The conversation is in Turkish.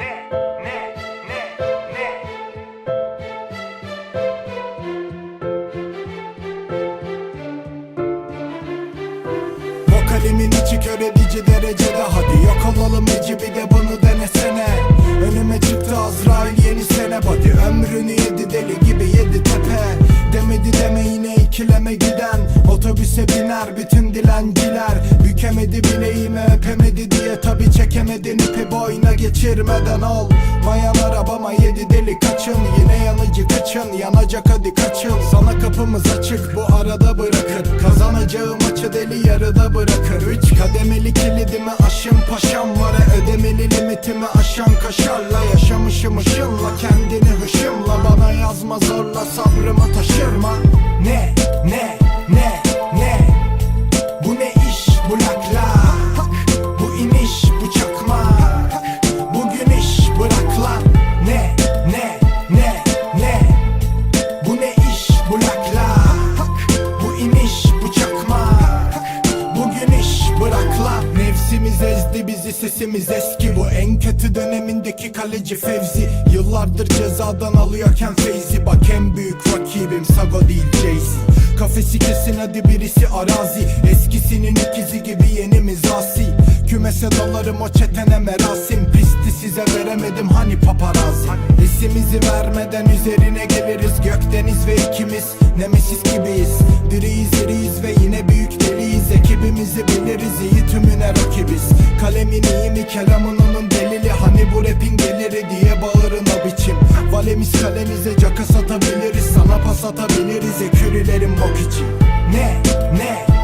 ne Vokalimin içi kör edici derecede. Hadi yok olalım iyice bir de bunu denesene. Önüme çıktı Azrail yeni sene. Body ömrünü yedi deli gibi yedi tepe. Demedi deme yine ikileme gider. Otobüse biner bütün dilenciler. Bükemedi bileğimi öpemedi diye Tabi çekemedin. İpi boyuna geçirmeden ol. Mayan arabama yedi deli kaçın. Yine yanıcı kaçın yanacak hadi kaçın. Sana kapımız açık bu arada bırakır. Kazanacağım maçı deli yarıda bırakır. Üç kademeli kilidimi aşın paşam var. Ya Ödemeli limitimi aşan kaşarla Yaşamışım ışınla. Kendini hışımla Bana yazma zorla sabrımı taşırma. Ne Ezdi bizi sesimiz eski. Bu en kötü dönemindeki kaleci Fevzi. Yıllardır cezadan alıyorken Feyzi. Bak en büyük rakibim Sago değil Jay-Z. Kafesi kesin hadi birisi arazi. Eskisinin ikizi gibi yenimiz asi Kümese dalarım o çetene merasim. Pisti size veremedim hani paparazzi? İsimizi vermeden üzerine geliriz. Gökdeniz ve ikimiz Nemesis gibiyiz. Diriyiz iriyiz ve yine tümüne rakibiz. Kalemin iyi mi? Kelamın onun delili. Hani bu rapin geliri diye bağırın o biçim. Valemiz kalemize caka satabiliriz. Sana pas atabiliriz. Ekürülerin bok için. Ne? Ne